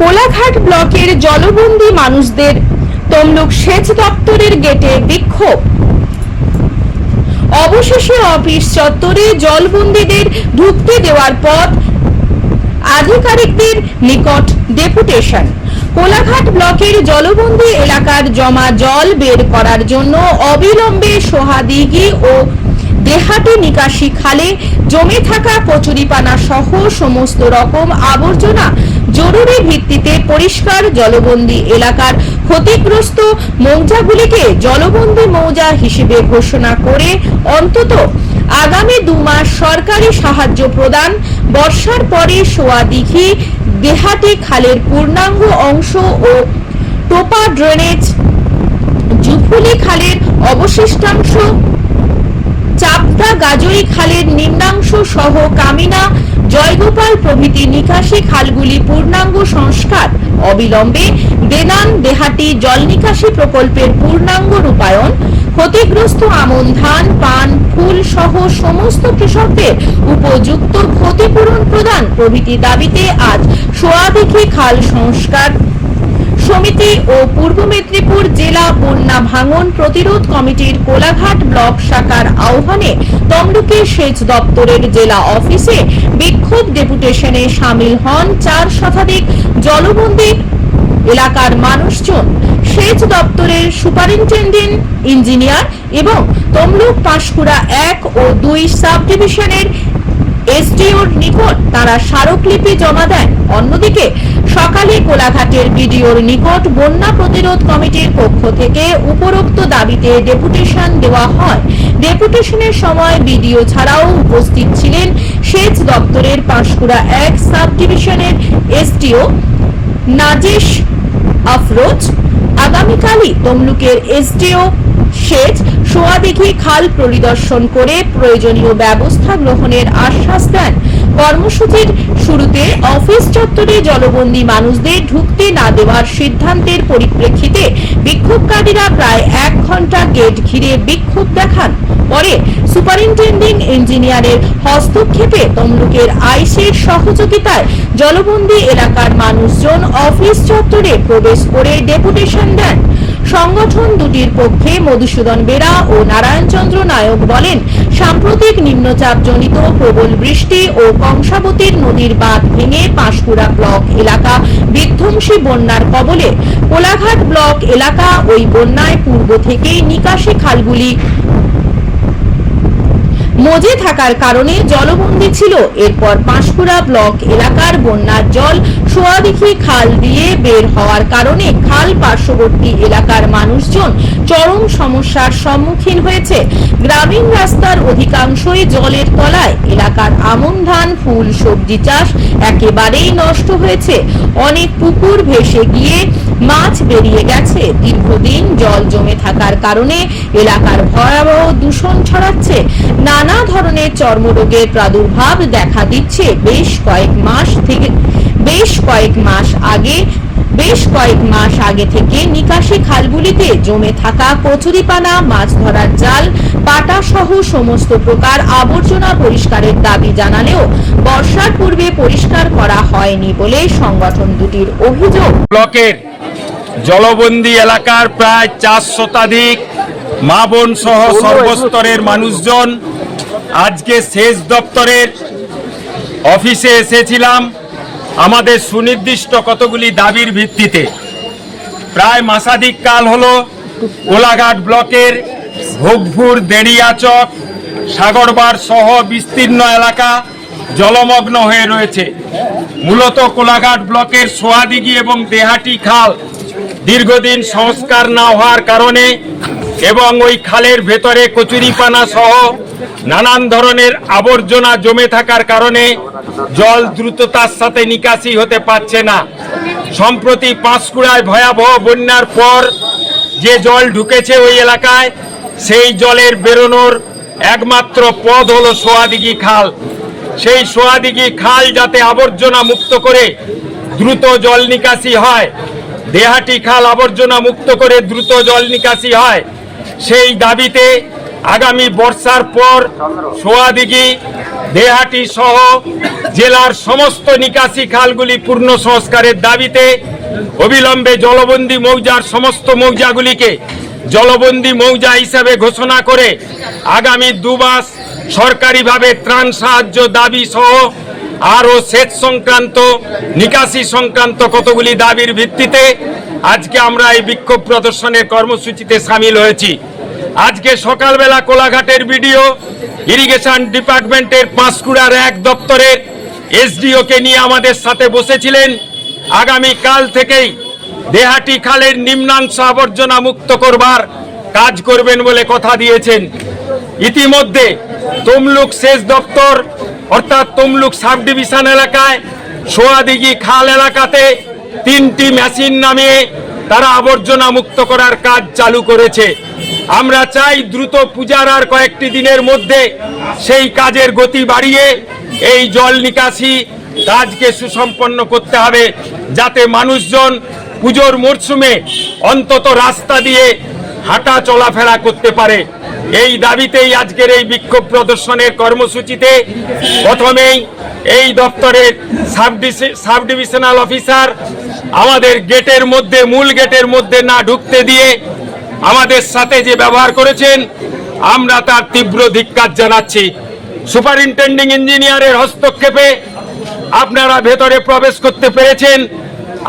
কোলাঘাট ব্লকের জলবন্দী মানুষদের তমলুক সেচ দপ্তরের গেটে বিক্ষোভ। অবশেষে অফিস চত্বরে জলবন্দীদের ঢুকতে দেওয়ার পথ আধিকারিকদের নিকট ডেপুটেশন। কোলাঘাট ব্লকের জলবন্দী এলাকার জমা জল বের করার জন্য অবিলম্বে সোহাদিঘি ও দেহাটি নিকাশি খালে জমে থাকা কচুরিপানা সহ সমস্ত রকম আবর্জনা জরুরি ভিত্তিতে পরিষ্কার জলবন্দী এলাকার ক্ষতিগ্রস্ত মৌজাগুলিকে জলবন্দী মৌজা হিসেবে ঘোষণা করে অন্তত আগামী দু মাস সরকারি সাহায্য প্রদান, বর্ষার পরে সোয়াদিঘি দেহাটি খালের পূর্ণাঙ্গ অংশ ও টোপা ড্রেনেজ, জুফুলি খালের অবশিষ্টাংশ চাপড়া গাজরি খালের নিম্নাংশ সহ কামিনা জয়গোপাল প্রভৃতি নিকাশি খালগুলি পূর্ণাঙ্গ সংস্কার অবিলম্বে দেনান দেহাটি জল নিকাশি প্রকল্পের পূর্ণাঙ্গ রূপায়ণ, ক্ষতিগ্রস্ত আমন ধান, পান, ফুল সহ সমস্ত কৃষকদের উপযুক্ত ক্ষতিপূরণ প্রদান প্রভৃতি দাবিতে আজ সোয়াদিঘি খাল সংস্কার সমিতি ও পূর্ব মেদিনীপুর জেলা বন্যা ভাঙন প্রতিরোধ কমিটির কোলাঘাট ব্লক শাখার আহ্বানে তমলুকের সেচ দপ্তরের জেলা অফিসে বিক্ষোভ ডেপুটেশনে সামিল হন চার শতাধিক জলবন্দী এলাকার মানুষজন। সেচ দপ্তরের সুপারিনটেন্ডেন্ট, ইঞ্জিনিয়ার এবং তমলুক পাঁশকুড়া এক ও দুই সাব ডিভিশনের এসডিওর নিকট তারা স্মারকলিপি জমা দেন। অন্যদিকে সকালে কোলাঘাটের বিডিওর নিকট বন্যা প্রতিরোধ কমিটির পক্ষ থেকে উপরোক্ত দাবিতে ডেপুটেশন দেওয়া হয়। ডেপুটেশনের সময় বিডিও ছাড়াও উপস্থিত ছিলেন সেচ দপ্তরের পাঁশকুড়া এক সাব ডিভিশনের এসডিও নাজেশ আফরোজ। আগামীকালই তমলুকের এসডিও সেচ সোয়াদিঘি খাল পরিদর্শন করে প্রয়োজনীয় ব্যবস্থা গ্রহণের আশ্বাস দেন। কর্মসূচির শুরুতে অফিস চত্বরে জলবন্দী মানুষদের ঢুকতে না দেওয়ার সিদ্ধান্তের পরিপ্রেক্ষিতে বিক্ষোভকারীরা প্রায় এক ঘণ্টা গেট ঘিরে বিক্ষোভ দেখান। পরে সুপারিনটেন্ডিং ইঞ্জিনিয়ারের হস্তক্ষেপে তমলুকের আইসের সহযোগিতায় জলবন্দী এলাকার মানুষজন অফিস চত্বরে প্রবেশ করে ডেপুটেশন দেন। সংগঠন দুটির পক্ষে মধুসূদন বেরা ও নারায়ণচন্দ্র নায়ক বলেন সাম্প্রতিক নিম্নচাপজনিত প্রবল বৃষ্টি ও কংসাবতীর নদীর বাঁধ ভেঙে পাঁশকুড়া ব্লক এলাকা বিধ্বংসী বন্যার কবলে। কোলাঘাট ব্লক এলাকা ওই বন্যায় পূর্ব থেকেই নিকাশি খালগুলি। মজে থাকার কারণে জলবন্দী ছিল। এরপর পাঁশকুড়া ব্লক এলাকার বন্যার জল সোয়াদিঘি খাল দিয়ে বের হওয়ার কারণে খাল পার্শ্ববর্তী এলাকার মানুষজন চরম সমস্যার সম্মুখীন হয়েছে। গ্রামীণ রাস্তার অধিকাংশই জলের তলায়। এলাকার আমন ধান, ফুল, সবজি চাষ একেবারেই নষ্ট হয়েছে। অনেক পুকুর ভেসে গিয়ে মাছ বেরিয়ে গেছে। দীর্ঘদিন জল জমে থাকার কারণে এলাকার ভয়াবহ দূষণ ছড়াচ্ছে। নানা ধরনের চর্মরোগের প্রাদুর্ভাব দেখা দিচ্ছে। বেশ কয়েক মাস থেকে বেশ কয়েক মাস আগে, বেশ কয়েক মাস আগে থেকে নিকাশি খালগুলিতে জমে থাকা কচুরিপানা, মাছ ধরার জাল, পাটা সহ সমস্ত প্রকার আবর্জনা পরিষ্কারের দাবি জানালেও বর্ষার পূর্বে পরিষ্কার করা হয়নি বলে সংগঠন দুটির অভিযোগ। ব্লকের জলবন্দি এলাকার প্রায় চার শতাধিক মা বোন সহ সর্বস্তরের মানুষজন আজকে সেচ দপ্তরের অফিসে এসেছিলাম। আমাদের সুনির্দিষ্ট কতগুলি দাবির ভিত্তিতে? প্রায় মাসাধিক কাল হল কোলাঘাট ব্লকের ভোগপুর দেড়িয়াচক সাগরবার সহ বিস্তীর্ণ এলাকা জলমগ্ন হয়ে রয়েছে। মূলত কোলাঘাট ব্লকের সোয়াদিঘি এবং দেহাটি খাল দীর্ঘদিন সংস্কার না হওয়ার কারণে এবং ওই খালের ভেতরে কচুরিপানা সহ নানান ধরনের আবর্জনা জমে থাকার কারণে জল দ্রুততার সাথে নিকাশি হতে পারছে না। সম্প্রতি পাঁশকুড়ায় ভয়াবহ বন্যার পর যে জল ঢুকেছে ওই এলাকায়, সেই জলের বেরোনোর একমাত্র পথ হলো সোয়াদিঘি খাল। সেই সোয়াদিঘি খাল যাতে আবর্জনা মুক্ত করে দ্রুত জল নিকাশি হয়, দেহাটি খাল আবর্জনা মুক্ত করে দ্রুত জল নিকাশি হয়, সেই দাবিতে আগামী বর্ষার পর সোয়াদিঘি দেহাটি সহ জেলার সমস্ত নিকাশি খালগুলি পূর্ণ সংস্কারের দাবিতে অবিলম্বে জলবন্দি মৌজার সমস্ত মৌজাগুলিকে জলবন্দি মৌজা হিসাবে ঘোষণা করে আগামী দুমাস সরকারিভাবে ত্রাণ সাহায্য দাবি সহ আরও সেচ সংক্রান্ত, নিকাশি সংক্রান্ত কতগুলি দাবির ভিত্তিতে আজকে আমরা এই বিক্ষোভ প্রদর্শনের কর্মসূচিতে সামিল হয়েছি। আজকে সকালবেলা কোলাঘাটের বিডিও ইরিগেশন ডিপার্টমেন্টের পাঁশকুড়ার এক দপ্তরের এসডিওকে নিয়ে আমাদের সাথে বসেছিলেন। আগামী কাল থেকেই দেহাটি খালের নিম্নাংশ আবর্জনা মুক্ত করবার কাজ করবেন বলে কথা দিয়েছেন। ইতিমধ্যে তমলুক সেচ দপ্তর, অর্থাৎ তমলুক সাব ডিভিশন এলাকায় সোয়াদিঘি খাল এলাকাতে তিনটি মেশিন নামিয়ে তারা আবর্জনা মুক্ত করার কাজ চালু করেছে। আমরা চাই দ্রুত পূজার আর কয়েকটি দিনের মধ্যে সেই কাজের গতি বাড়িয়ে এই জল নিকাশি কাজকে সুসম্পন্ন করতে হবে, যাতে মানুষজন পুজোর মরশুমে অন্তত রাস্তা দিয়ে হাঁটা চলাফেরা করতে পারে। এই দাবিতেই আজকের এই বিক্ষোভ প্রদর্শনের কর্মসূচিতে প্রথমেই এই দপ্তরের সাব ডিভিশনাল অফিসার আমাদের গেটের মধ্যে, মূল গেটের মধ্যে না ঢুকতে দিয়ে আমাদের সাথে যে ব্যবহার করেছেন, আমরা তার তীব্র ধিক্কার জানাচ্ছি। সুপারিনটেন্ডিং ইঞ্জিনিয়ারের হস্তক্ষেপে আপনারা ভেতরে প্রবেশ করতে পেরেছেন।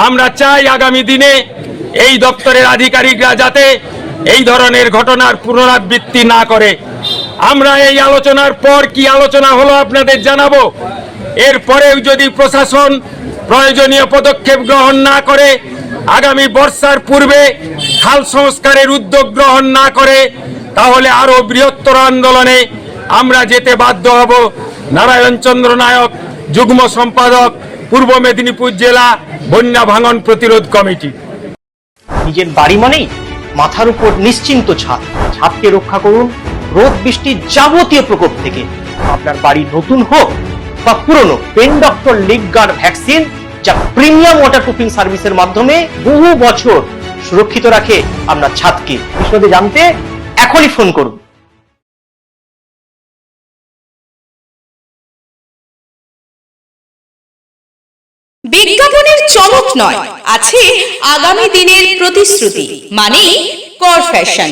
আমরা চাই আগামী দিনে এই দপ্তরের আধিকারিকরা যাতে এই ধরনের ঘটনার পুনরাবৃত্তি না করে। আমরা এই আলোচনার পর কি আলোচনা হলো আপনাদের জানাব? এরপরেও যদি প্রশাসন প্রয়োজনীয় পদক্ষেপ গ্রহণ না করে আগামী বর্ষার পূর্বে খাল সংস্কারের উদ্যোগ গ্রহণ না করে, তাহলে আরও বৃহত্তর আন্দোলনে আমরা যেতে বাধ্য হব। নারায়ণ চন্দ্র নায়ক, যুগ্ম সম্পাদক, পূর্ব মেদিনীপুর জেলা বন্যা ভাঙন প্রতিরোধ কমিটি। নিজের বাড়ি মানেই মাথার উপর নিশ্চিন্ত ছাদ। ছাদকে রক্ষা করুন রোদ বৃষ্টির যাবতীয় প্রকোপ থেকে। আপনার বাড়ি নতুন হোক বা পুরনো pen doctor leak guard vaccine যা প্রিমিয়াম ওয়াটার প্রুফিং সার্ভিসের মাধ্যমে বহু বছর সুরক্ষিত রাখে আপনার ছাদকে। বিশদে জানতে এখনই ফোন করুন। বিজ্ঞাপনের চমক নয়, আছে আগামী দিনের প্রতিশ্রুতি মানে কর ফ্যাশন